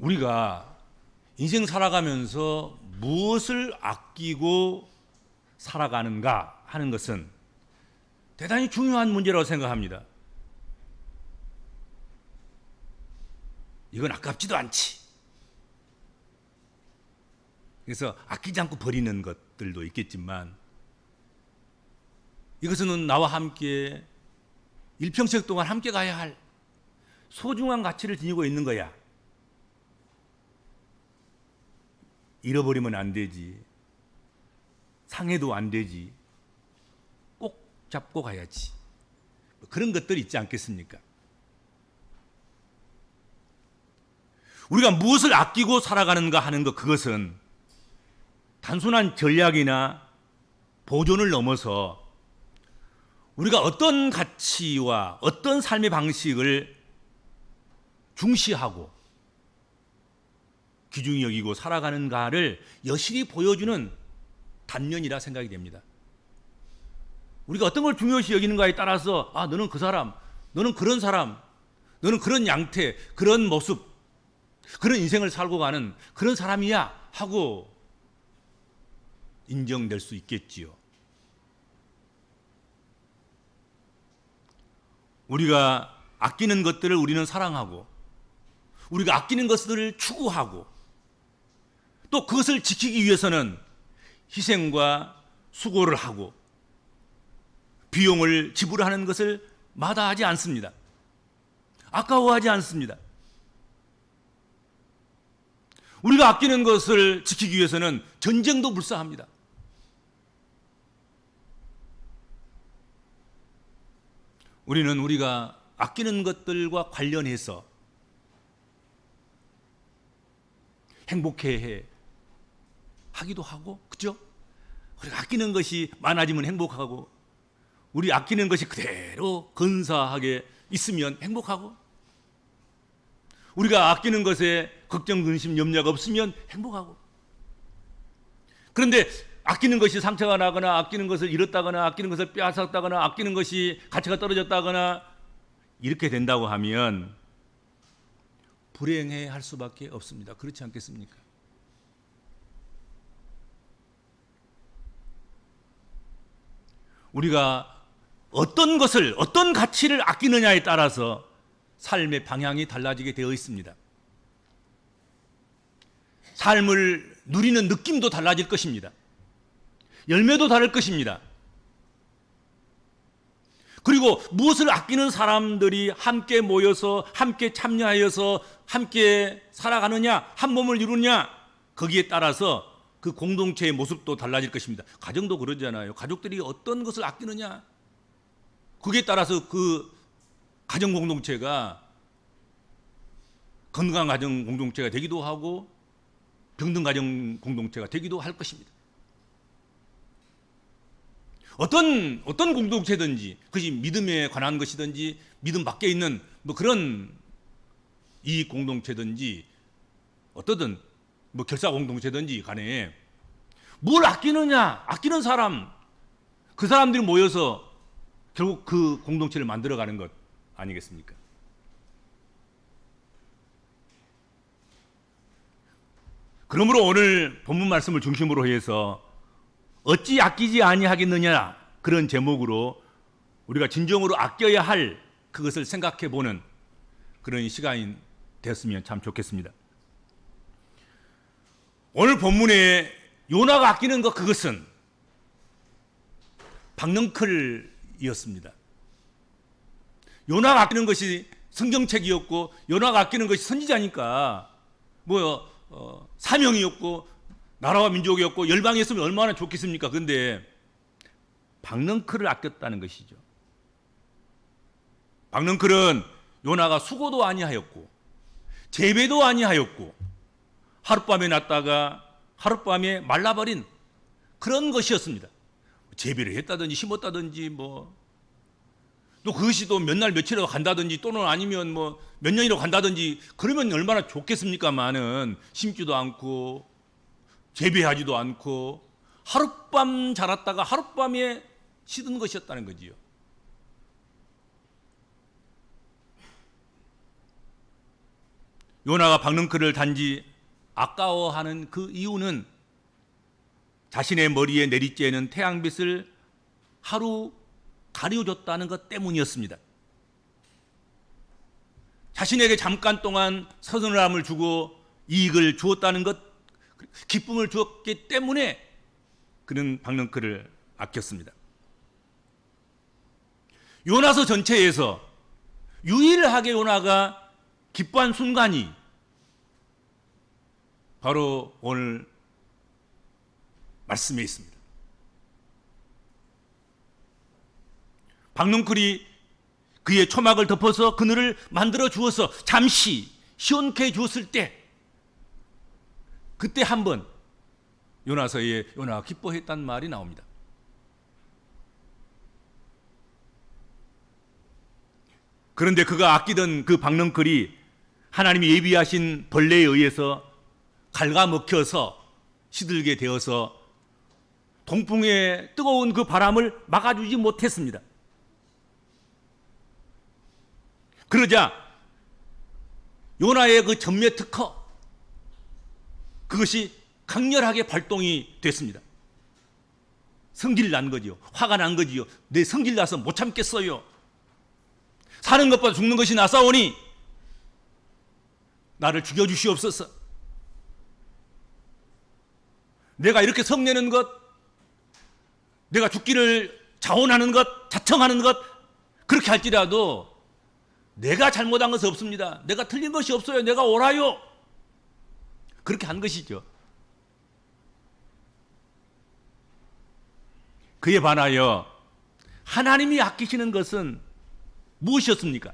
우리가 인생 살아가면서 무엇을 아끼고 살아가는가 하는 것은 대단히 중요한 문제라고 생각합니다. 이건 아깝지도 않지. 그래서 아끼지 않고 버리는 것들도 있겠지만 이것은 나와 함께 일평생 동안 함께 가야 할 소중한 가치를 지니고 있는 거야. 잃어버리면 안 되지. 상해도 안 되지. 꼭 잡고 가야지. 뭐 그런 것들이 있지 않겠습니까? 우리가 무엇을 아끼고 살아가는가 하는 것, 그것은 단순한 전략이나 보존을 넘어서 우리가 어떤 가치와 어떤 삶의 방식을 중시하고 귀중히 여기고 살아가는가를 여실히 보여주는 단면이라 생각이 됩니다. 우리가 어떤 걸 중요시 여기는가에 따라서 아 너는 그 사람, 너는 그런 사람, 너는 그런 양태, 그런 모습, 그런 인생을 살고 가는 그런 사람이야 하고 인정될 수 있겠지요. 우리가 아끼는 것들을 우리는 사랑하고 우리가 아끼는 것들을 추구하고 또 그것을 지키기 위해서는 희생과 수고를 하고 비용을 지불하는 것을 마다하지 않습니다. 아까워하지 않습니다. 우리가 아끼는 것을 지키기 위해서는 전쟁도 불사합니다. 우리는 우리가 아끼는 것들과 관련해서 행복해 하기도 하고, 그죠? 우리가 아끼는 것이 많아지면 행복하고, 우리 아끼는 것이 그대로 근사하게 있으면 행복하고, 우리가 아끼는 것에 걱정, 근심, 염려가 없으면 행복하고. 그런데 아끼는 것이 상처가 나거나 아끼는 것을 잃었다거나 아끼는 것을 빼앗았다거나 아끼는 것이 가치가 떨어졌다거나 이렇게 된다고 하면 불행해 할 수밖에 없습니다. 그렇지 않겠습니까? 우리가 어떤 것을 어떤 가치를 아끼느냐에 따라서 삶의 방향이 달라지게 되어 있습니다. 삶을 누리는 느낌도 달라질 것입니다. 열매도 다를 것입니다. 그리고 무엇을 아끼는 사람들이 함께 모여서 함께 참여하여서 함께 살아가느냐, 한 몸을 이루느냐, 거기에 따라서 그 공동체의 모습도 달라질 것입니다. 가정도 그러잖아요. 가족들이 어떤 것을 아끼느냐, 거기에 따라서 그 가정 공동체가 건강한 가정 공동체가 되기도 하고 평등 가정 공동체가 되기도 할 것입니다. 어떤 어떤 공동체든지 그것이 믿음에 관한 것이든지 믿음 밖에 있는 뭐 그런 이 공동체든지 어떠든 뭐 결사 공동체든지 간에 뭘 아끼느냐 아끼는 사람 그 사람들이 모여서 결국 그 공동체를 만들어 가는 것 아니겠습니까? 그러므로 오늘 본문 말씀을 중심으로 해서 어찌 아끼지 아니하겠느냐 그런 제목으로 우리가 진정으로 아껴야 할 그것을 생각해 보는 그런 시간이 됐으면 참 좋겠습니다. 오늘 본문에 요나가 아끼는 것 그것은 박능클이었습니다. 요나가 아끼는 것이 성경책이었고 요나가 아끼는 것이 선지자니까 뭐 어, 사명이었고 나라와 민족이었고 열방이었으면 얼마나 좋겠습니까? 근데 박능클을 아꼈다는 것이죠. 박능클은 요나가 수고도 아니하였고 재배도 아니하였고 하룻밤에 났다가 하룻밤에 말라버린 그런 것이었습니다. 재배를 했다든지 심었다든지 뭐 또 그것이 또 몇 날 며칠이라도 간다든지 또는 아니면 뭐 몇 년이라도 간다든지 그러면 얼마나 좋겠습니까만은 심지도 않고 재배하지도 않고 하룻밤 자랐다가 하룻밤에 시든 것이었다는 거지요. 요나가 박능크를 단지 아까워하는 그 이유는 자신의 머리에 내리쬐는 태양빛을 하루 가려줬다는 것 때문이었습니다. 자신에게 잠깐 동안 서늘함을 주고 이익을 주었다는 것, 기쁨을 주었기 때문에 그는 박능크를 아꼈습니다. 요나서 전체에서 유일하게 요나가 기뻐한 순간이 바로 오늘 말씀에 있습니다. 박능클이 그의 초막을 덮어서 그늘을 만들어 주어서 잠시 시원케 해 주었을 때 그때 한번 요나서의 요나가 기뻐했단 말이 나옵니다. 그런데 그가 아끼던 그 박능클이 하나님이 예비하신 벌레에 의해서 갉아먹혀서 시들게 되어서 동풍의 뜨거운 그 바람을 막아주지 못했습니다. 그러자 요나의 그 전매 특허 그것이 강렬하게 발동이 됐습니다. 성질 난 거지요. 화가 난 거지요. 내 성질 나서 못 참겠어요. 사는 것보다 죽는 것이 나사오니 나를 죽여 주시옵소서. 내가 이렇게 성내는 것, 내가 죽기를 자원하는 것, 자청하는 것 그렇게 할지라도 내가 잘못한 것은 없습니다. 내가 틀린 것이 없어요. 내가 옳아요. 그렇게 한 것이죠. 그에 반하여 하나님이 아끼시는 것은 무엇이었습니까?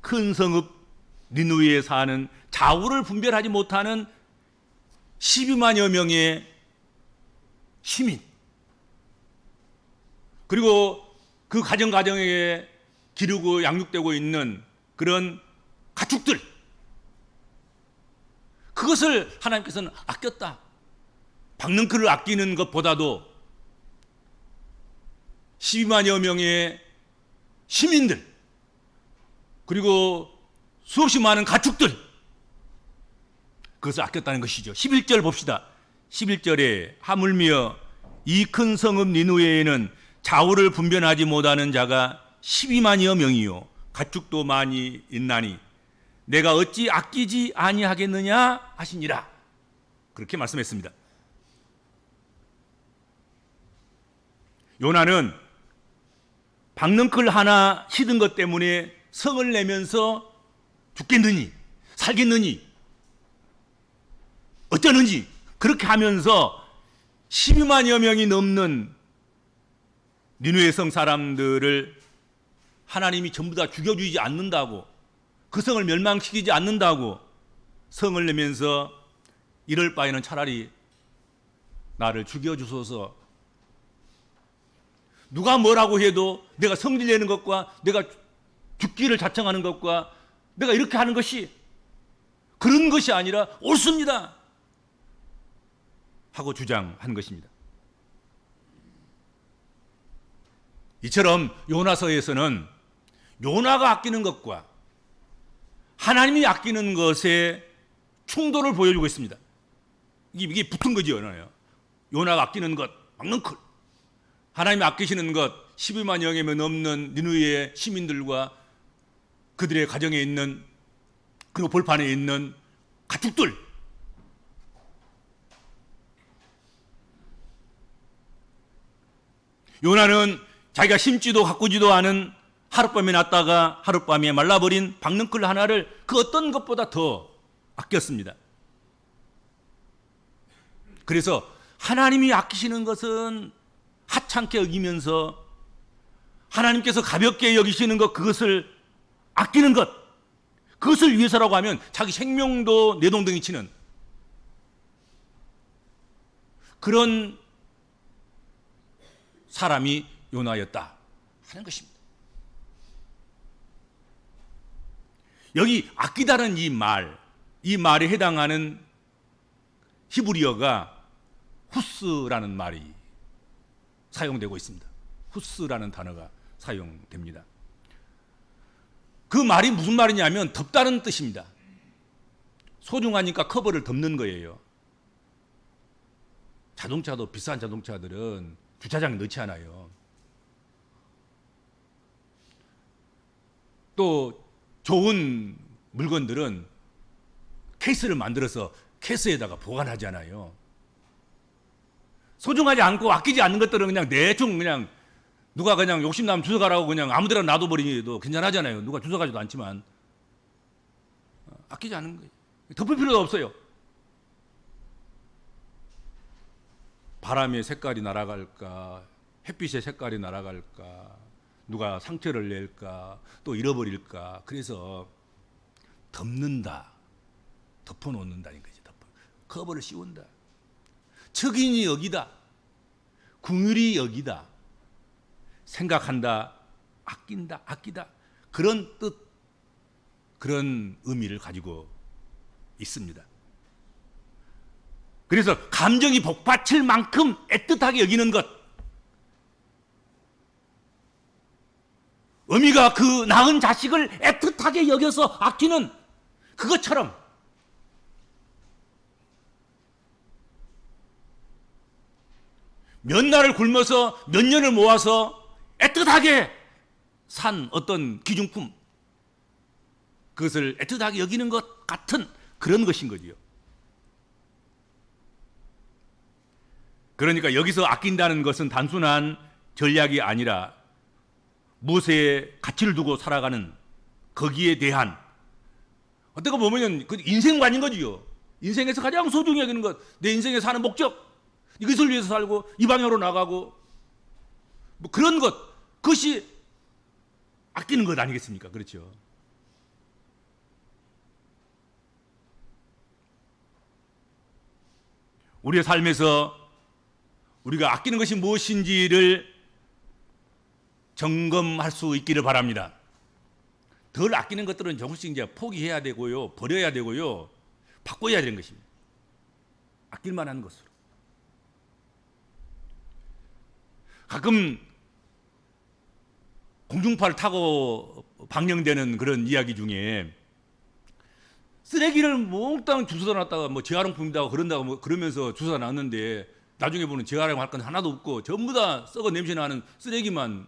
큰 성읍 니누이에 사는 좌우를 분별하지 못하는 12만여 명의 시민 그리고 그 가정 가정에 기르고 양육되고 있는 그런 가축들 그것을 하나님께서는 아꼈다. 박는 그를 아끼는 것보다도 12만여 명의 시민들 그리고 수없이 많은 가축들 그것을 아꼈다는 것이죠. 11절 봅시다. 11절에 하물며 이 큰 성읍 니누에에는 좌우를 분별하지 못하는 자가 12만여 명이요 가축도 많이 있나니 내가 어찌 아끼지 아니하겠느냐 하시니라 그렇게 말씀했습니다. 요나는 박능클 하나 시든 것 때문에 성을 내면서 죽겠느니 살겠느니 어쩌는지 그렇게 하면서 12만여 명이 넘는 니누의 성 사람들을 하나님이 전부 다 죽여주지 않는다고 그 성을 멸망시키지 않는다고 성을 내면서 이럴 바에는 차라리 나를 죽여주소서 누가 뭐라고 해도 내가 성질내는 것과 내가 죽기를 자청하는 것과 내가 이렇게 하는 것이 그런 것이 아니라 옳습니다. 하고 주장한 것입니다. 이처럼 요나서에서는 요나가 아끼는 것과 하나님이 아끼는 것의 충돌을 보여주고 있습니다. 이게, 붙은 거죠, 요나요. 요나가 아끼는 것, 막는 클. 하나님이 아끼시는 것, 12만 영이면 넘는 니누이의 시민들과 그들의 가정에 있는 그리고 볼판에 있는 가축들 요나는 자기가 심지도 가꾸지도 않은 하룻밤에 났다가 하룻밤에 말라버린 박능끌 하나를 그 어떤 것보다 더 아꼈습니다. 그래서 하나님이 아끼시는 것은 하찮게 여기면서 하나님께서 가볍게 여기시는 것 그것을 아끼는 것 그것을 위해서라고 하면 자기 생명도 내동댕이 치는 그런 사람이 요나였다 하는 것입니다. 여기 아끼다는 이 말, 이 말에 해당하는 히브리어가 후스라는 말이 사용되고 있습니다. 후스라는 단어가 사용됩니다. 그 말이 무슨 말이냐면 덥다는 뜻입니다. 소중하니까 커버를 덮는 거예요. 자동차도 비싼 자동차들은 주차장에 넣지 않아요. 또 좋은 물건들은 케이스를 만들어서 케이스에다가 보관하잖아요. 소중하지 않고 아끼지 않는 것들은 그냥 대충 그냥 누가 그냥 욕심 나면 주워가라고 그냥 아무데나 놔둬버리도 괜찮하잖아요. 누가 주워가지도 않지만 어, 아끼지 않은 거예요. 덮을 필요도 없어요. 바람의 색깔이 날아갈까, 햇빛의 색깔이 날아갈까, 누가 상처를 낼까, 또 잃어버릴까. 그래서 덮는다, 덮어놓는다는 거지. 덮어. 커버를 씌운다. 적인이 여기다, 궁율이 여기다. 생각한다, 아낀다, 아끼다. 그런 뜻, 그런 의미를 가지고 있습니다. 그래서 감정이 복받칠 만큼 애틋하게 여기는 것. 어미가 그 낳은 자식을 애틋하게 여겨서 아끼는 그것처럼 몇 날을 굶어서 몇 년을 모아서 애틋하게 산 어떤 기중품 그것을 애틋하게 여기는 것 같은 그런 것인 거지요. 그러니까 여기서 아낀다는 것은 단순한 전략이 아니라 무엇에 가치를 두고 살아가는 거기에 대한 어떻게 보면 그 인생관인 거지요. 인생에서 가장 소중히 여기는 것, 내 인생에 사는 목적, 이것을 위해서 살고 이 방향으로 나가고 뭐 그런 것, 그것이 아끼는 것 아니겠습니까? 그렇죠. 우리의 삶에서 우리가 아끼는 것이 무엇인지를 점검할 수 있기를 바랍니다. 덜 아끼는 것들은 조금씩 이제 포기해야 되고요, 버려야 되고요, 바꿔야 되는 것입니다. 아낄 만한 것으로. 가끔 공중파를 타고 방영되는 그런 이야기 중에 쓰레기를 몽땅 주워다 놨다가 뭐 재활용품이다 그런다고 뭐 그러면서 주워다 놨는데 나중에 보는 재활용 할건 하나도 없고 전부 다 썩어 냄새 나는 쓰레기만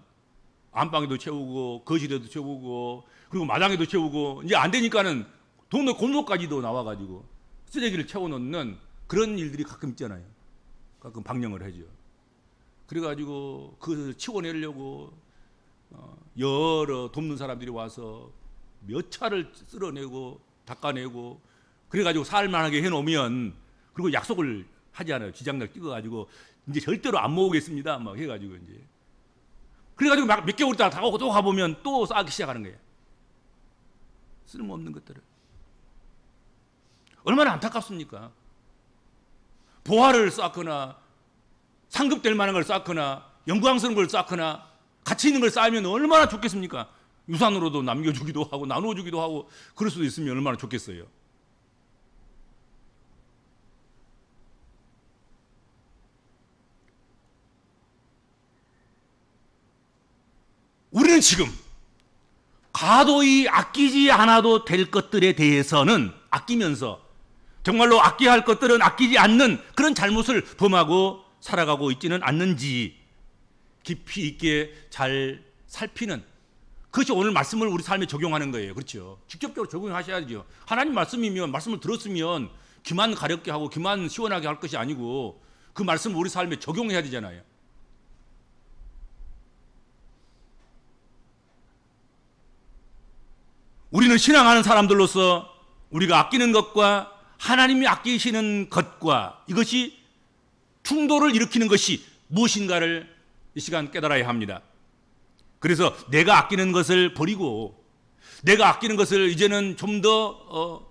안방에도 채우고 거실에도 채우고 그리고 마당에도 채우고 이제 안 되니까는 동네 골목까지도 나와가지고 쓰레기를 채워놓는 그런 일들이 가끔 있잖아요. 가끔 방영을 하죠. 그래가지고 그것을 치워내려고 어, 여러 돕는 사람들이 와서 몇 차를 쓸어내고 닦아내고 그래가지고 살만하게 해놓으면 그리고 약속을 하지 않아요. 지장날 찍어가지고 이제 절대로 안 모으겠습니다. 막 해가지고 이제 그래가지고 막 몇 개월 있다가 또 가보면 또 쌓기 시작하는 거예요. 쓸모없는 것들을 얼마나 안타깝습니까? 보화를 쌓거나 상급될 만한 걸 쌓거나 영광스러운 걸 쌓거나 가치 있는 걸 쌓으면 얼마나 좋겠습니까? 유산으로도 남겨주기도 하고 나누어주기도 하고 그럴 수도 있으면 얼마나 좋겠어요. 지금 가도히 아끼지 않아도 될 것들에 대해서는 아끼면서 정말로 아껴야 할 것들은 아끼지 않는 그런 잘못을 범하고 살아가고 있지는 않는지 깊이 있게 잘 살피는 그것이 오늘 말씀을 우리 삶에 적용하는 거예요. 그렇죠. 직접적으로 적용하셔야죠. 하나님 말씀이면 말씀을 들었으면 귀만 가렵게 하고 귀만 시원하게 할 것이 아니고 그 말씀을 우리 삶에 적용해야 되잖아요. 우리는 신앙하는 사람들로서 우리가 아끼는 것과 하나님이 아끼시는 것과 이것이 충돌을 일으키는 것이 무엇인가를 이 시간 깨달아야 합니다. 그래서 내가 아끼는 것을 버리고 내가 아끼는 것을 이제는 좀더 어,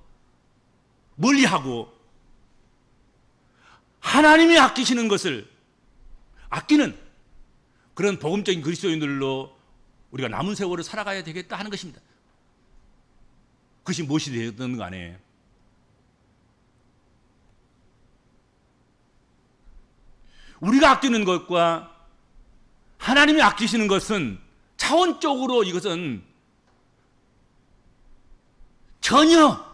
멀리하고 하나님이 아끼시는 것을 아끼는 그런 복음적인 그리스도인들로 우리가 남은 세월을 살아가야 되겠다 하는 것입니다. 그것이 무엇이 되든 간에 우리가 아끼는 것과 하나님이 아끼시는 것은 차원적으로 이것은 전혀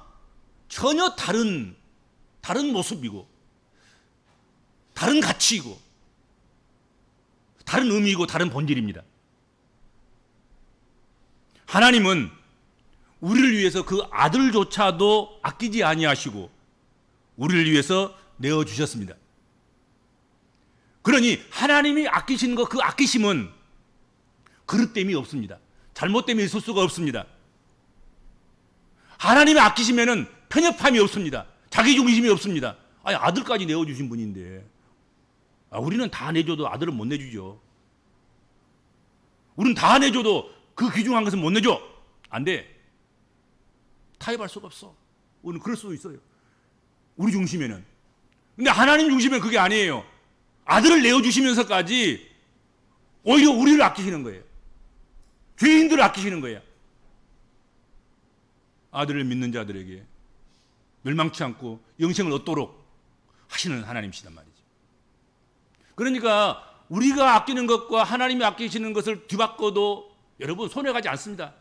전혀 다른 다른 모습이고 다른 가치이고 다른 의미이고 다른 본질입니다. 하나님은 우리를 위해서 그 아들조차도 아끼지 아니하시고 우리를 위해서 내어 주셨습니다. 그러니 하나님이 아끼시는 것 그 아끼심은 그릇됨이 없습니다. 잘못됨이 있을 수가 없습니다. 하나님이 아끼시면은 편협함이 없습니다. 자기 중심이 없습니다. 아니 아들까지 내어 주신 분인데 아, 우리는 다 내줘도 아들은 못 내주죠. 우리는 다 내줘도 그 귀중한 것은 못 내줘. 안 돼. 타협할 수가 없어. 우리는 그럴 수도 있어요. 우리 중심에는. 근데 하나님 중심은 그게 아니에요. 아들을 내어주시면서까지 오히려 우리를 아끼시는 거예요. 죄인들을 아끼시는 거예요. 아들을 믿는 자들에게 멸망치 않고 영생을 얻도록 하시는 하나님이시단 말이죠. 그러니까 우리가 아끼는 것과 하나님이 아끼시는 것을 뒤바꿔도 여러분 손해가지 않습니다.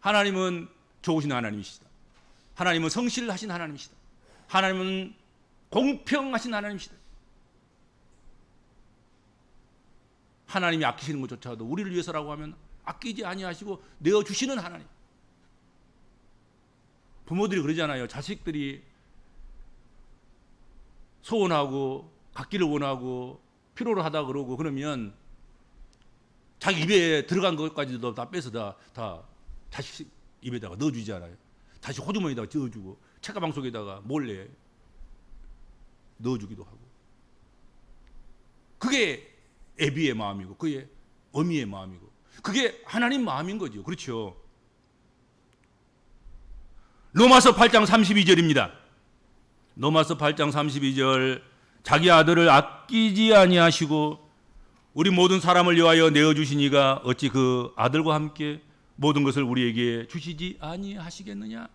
하나님은 좋으신 하나님이시다. 하나님은 성실하신 하나님이시다. 하나님은 공평하신 하나님이시다. 하나님이 아끼시는 것조차도 우리를 위해서라고 하면 아끼지 아니하시고 내어 주시는 하나님. 부모들이 그러잖아요. 자식들이 소원하고 갖기를 원하고 필요로 하다 그러고 그러면 자기 입에 들어간 것까지도 다 빼서 다, 다 자식 입에다가 넣어주잖아요. 다시 호주머니에다가 넣어주고 책가방 속에다가 몰래 넣어주기도 하고. 그게 애비의 마음이고 그게 어미의 마음이고 그게 하나님 마음인 거죠. 그렇죠. 로마서 8장 32절입니다. 로마서 8장 32절 자기 아들을 아끼지 아니하시고 우리 모든 사람을 위하여 내어 주시니가 어찌 그 아들과 함께 모든 것을 우리에게 주시지 아니하시겠느냐?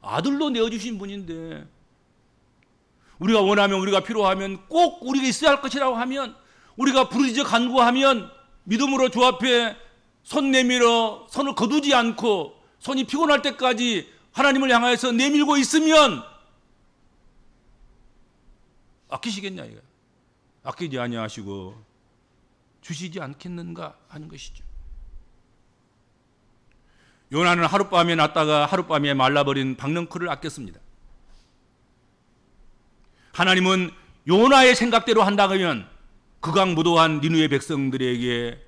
아들로 내어 주신 분인데 우리가 원하면 우리가 필요하면 꼭 우리가 있어야 할 것이라고 하면 우리가 부르짖어 간구하면 믿음으로 주 앞에 손 내밀어 손을 거두지 않고 손이 피곤할 때까지 하나님을 향하여서 내밀고 있으면 아끼시겠냐 이거 아끼지 아니하시고 주시지 않겠는가 하는 것이죠. 요나는 하룻밤에 났다가 하룻밤에 말라버린 박넝쿨을 아꼈습니다. 하나님은 요나의 생각대로 한다면 극악무도한 니누의 백성들에게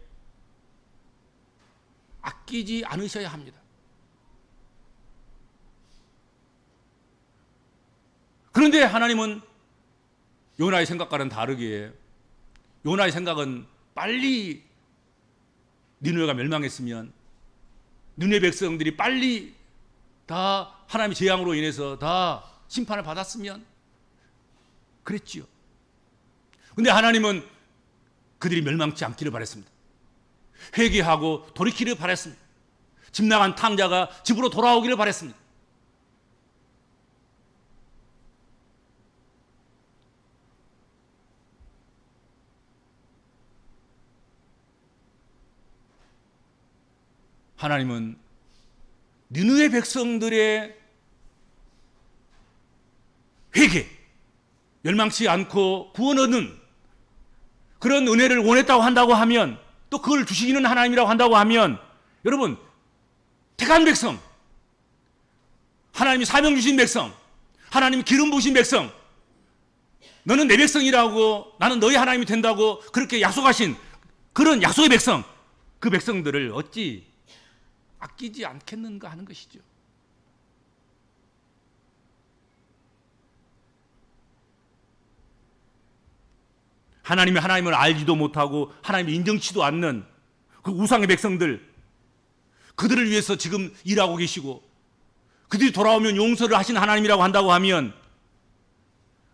아끼지 않으셔야 합니다. 그런데 하나님은 요나의 생각과는 다르게 요나의 생각은 빨리 니누가 멸망했으면 니누의 백성들이 빨리 다 하나님의 재앙으로 인해서 다 심판을 받았으면 그랬지요. 근데 하나님은 그들이 멸망치 않기를 바랬습니다. 회개하고 돌이키를 바랬습니다. 집 나간 탕자가 집으로 돌아오기를 바랬습니다. 하나님은 느느의 백성들의 회개, 멸망치 않고 구원 얻는 그런 은혜를 원했다고 한다고 하면 또 그걸 주시는 하나님이라고 한다고 하면 여러분 택한 백성 하나님이 사명 주신 백성 하나님이 기름 부신 백성 너는 내 백성이라고 나는 너희 하나님이 된다고 그렇게 약속하신 그런 약속의 백성 그 백성들을 어찌 아끼지 않겠는가 하는 것이죠. 하나님이 하나님을 알지도 못하고 하나님이 인정치도 않는 그 우상의 백성들 그들을 위해서 지금 일하고 계시고 그들이 돌아오면 용서를 하신 하나님이라고 한다고 하면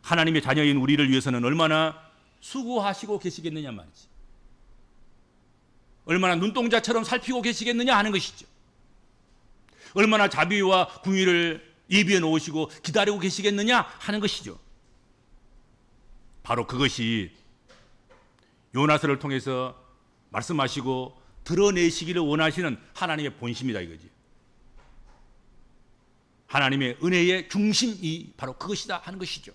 하나님의 자녀인 우리를 위해서는 얼마나 수고하시고 계시겠느냐 말이지. 얼마나 눈동자처럼 살피고 계시겠느냐 하는 것이죠. 얼마나 자비와 궁의를 예비해 놓으시고 기다리고 계시겠느냐 하는 것이죠. 바로 그것이 요나서를 통해서 말씀하시고 드러내시기를 원하시는 하나님의 본심이다 이거지. 하나님의 은혜의 중심이 바로 그것이다 하는 것이죠.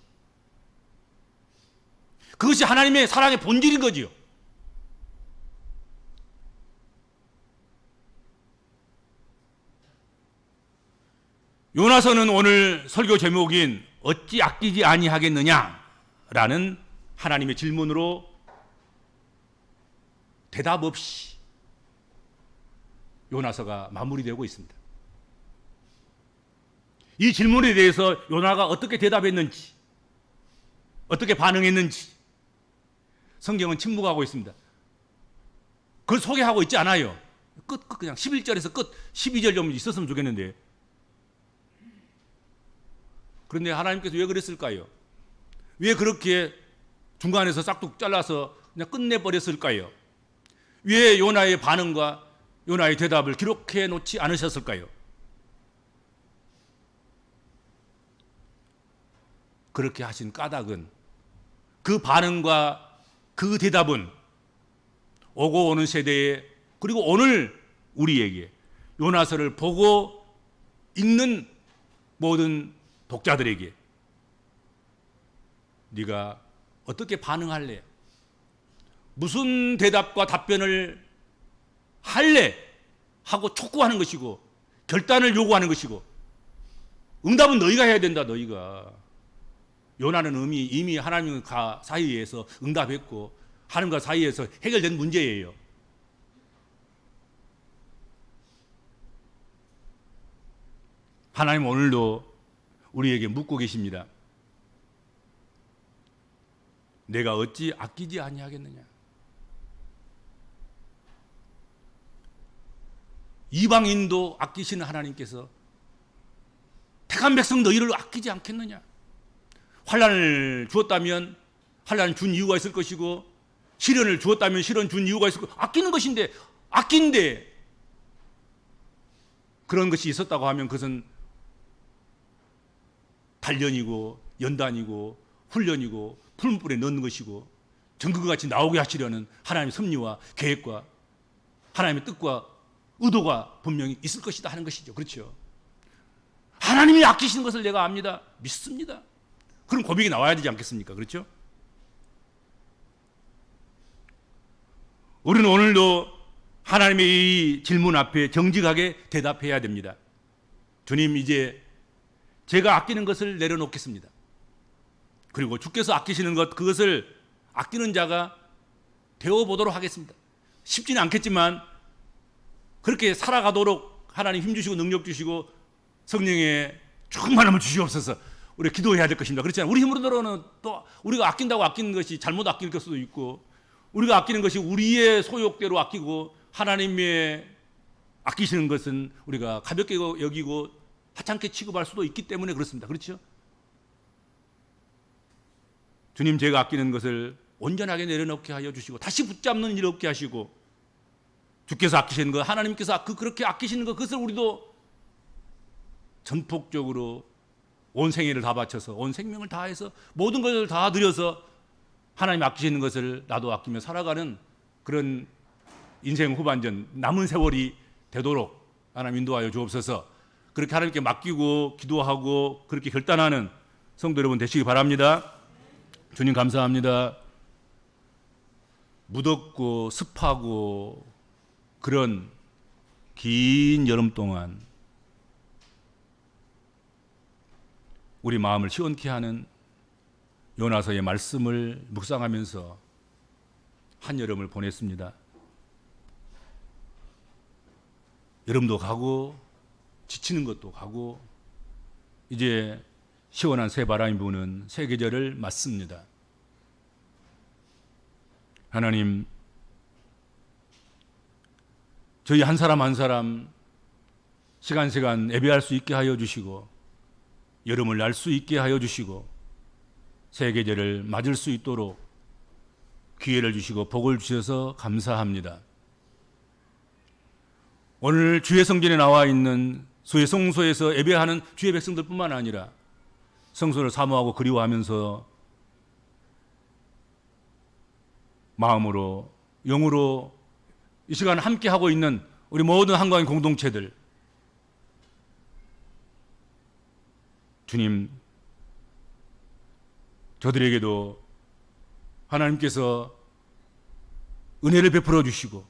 그것이 하나님의 사랑의 본질인 거지요. 요나서는 오늘 설교 제목인 어찌 아끼지 아니하겠느냐라는 하나님의 질문으로 대답 없이 요나서가 마무리되고 있습니다. 이 질문에 대해서 요나가 어떻게 대답했는지, 어떻게 반응했는지 성경은 침묵하고 있습니다. 그걸 소개하고 있지 않아요. 끝, 끝 그냥 11절에서 끝 12절 좀 있었으면 좋겠는데. 그런데 하나님께서 왜 그랬을까요? 왜 그렇게 중간에서 싹둑 잘라서 그냥 끝내버렸을까요? 왜 요나의 반응과 요나의 대답을 기록해 놓지 않으셨을까요? 그렇게 하신 까닭은 그 반응과 그 대답은 오고 오는 세대에 그리고 오늘 우리에게 요나서를 보고 읽는 모든 독자들에게 네가 어떻게 반응할래? 무슨 대답과 답변을 할래? 하고 촉구하는 것이고 결단을 요구하는 것이고 응답은 너희가 해야 된다 너희가 요나는 이미 이미 하나님과 사이에서 응답했고 하나님과 사이에서 해결된 문제예요. 하나님 오늘도 우리에게 묻고 계십니다. 내가 어찌 아끼지 아니하겠느냐? 이방인도 아끼시는 하나님께서 택한 백성 너희를 아끼지 않겠느냐? 환란을 주었다면 환란 준 이유가 있을 것이고 시련을 주었다면 시련 준 이유가 있을 거 아끼는 것인데 아낀데 그런 것이 있었다고 하면 그것은 단련이고 연단이고 훈련이고 풀물에 넣는 것이고 전극과 같이 나오게 하시려는 하나님의 섭리와 계획과 하나님의 뜻과 의도가 분명히 있을 것이다 하는 것이죠. 그렇죠? 하나님이 아끼시는 것을 내가 압니다. 믿습니다. 그런 고백이 나와야 되지 않겠습니까? 그렇죠? 우리는 오늘도 하나님의 이 질문 앞에 정직하게 대답해야 됩니다. 주님, 이제 제가 아끼는 것을 내려놓겠습니다. 그리고 주께서 아끼시는 것, 그것을 아끼는 자가 되어 보도록 하겠습니다. 쉽지는 않겠지만, 그렇게 살아가도록 하나님 힘 주시고 능력 주시고 성령의 충만함을 주시옵소서. 우리 기도해야 될 것입니다. 그렇지 않아요? 우리 힘으로는 또 우리가 아낀다고 아끼는 것이 잘못 아낄 수도 있고 우리가 아끼는 것이 우리의 소욕대로 아끼고 하나님의 아끼시는 것은 우리가 가볍게 여기고 하찮게 취급할 수도 있기 때문에 그렇습니다. 그렇죠? 주님 제가 아끼는 것을 온전하게 내려놓게 하여 주시고 다시 붙잡는 일 없게 하시고 주께서 아끼시는 것 하나님께서 그 그렇게 아끼시는 것 그것을 우리도 전폭적으로 온 생애를 다 바쳐서 온 생명을 다해서 모든 것을 다 드려서 하나님 아끼시는 것을 나도 아끼며 살아가는 그런 인생 후반전 남은 세월이 되도록 하나님 인도하여 주옵소서. 그렇게 하나님께 맡기고 기도하고 그렇게 결단하는 성도 여러분 되시기 바랍니다. 주님 감사합니다. 무덥고 습하고 그런 긴 여름 동안 우리 마음을 시원케 하는 요나서의 말씀을 묵상하면서 한여름을 보냈습니다. 여름도 가고 지치는 것도 가고 이제 시원한 새 바람이 부는 새 계절을 맞습니다. 하나님 저희 한 사람 한 사람 시간 시간 예배할 수 있게 하여 주시고 여름을 날 수 있게 하여 주시고 새 계절을 맞을 수 있도록 기회를 주시고 복을 주셔서 감사합니다. 오늘 주의 성전에 나와 있는 수의 성소에서 예배하는 주의 백성들뿐만 아니라 성소를 사모하고 그리워하면서 마음으로 영으로 이 시간 함께 하고 있는 우리 모든 한가인 공동체들 주님, 저들에게도 하나님께서 은혜를 베풀어 주시고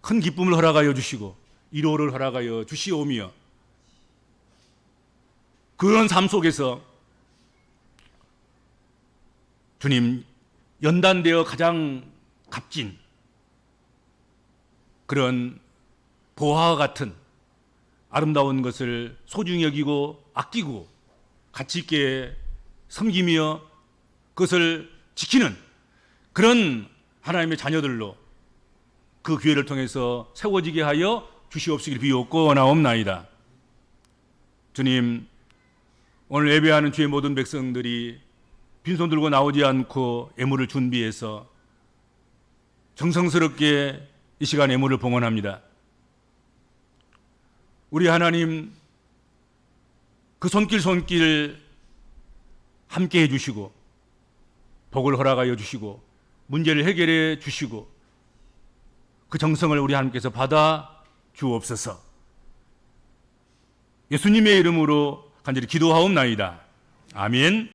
큰 기쁨을 허락하여 주시고 위로를 허락하여 주시오며 그런 삶 속에서 주님 연단되어 가장 값진 그런 보화와 같은 아름다운 것을 소중히 여기고 아끼고 가치 있게 섬기며 그것을 지키는 그런 하나님의 자녀들로 그 기회를 통해서 세워지게 하여 주시옵시길 비옵고 나옵나이다. 주님, 오늘 예배하는 주의 모든 백성들이 빈손 들고 나오지 않고 예물을 준비해서 정성스럽게 이 시간 예물을 봉헌합니다. 우리 하나님 그 손길 손길 함께 해 주시고 복을 허락하여 주시고 문제를 해결해 주시고 그 정성을 우리 하나님께서 받아 주옵소서. 예수님의 이름으로 간절히 기도하옵나이다. 아멘.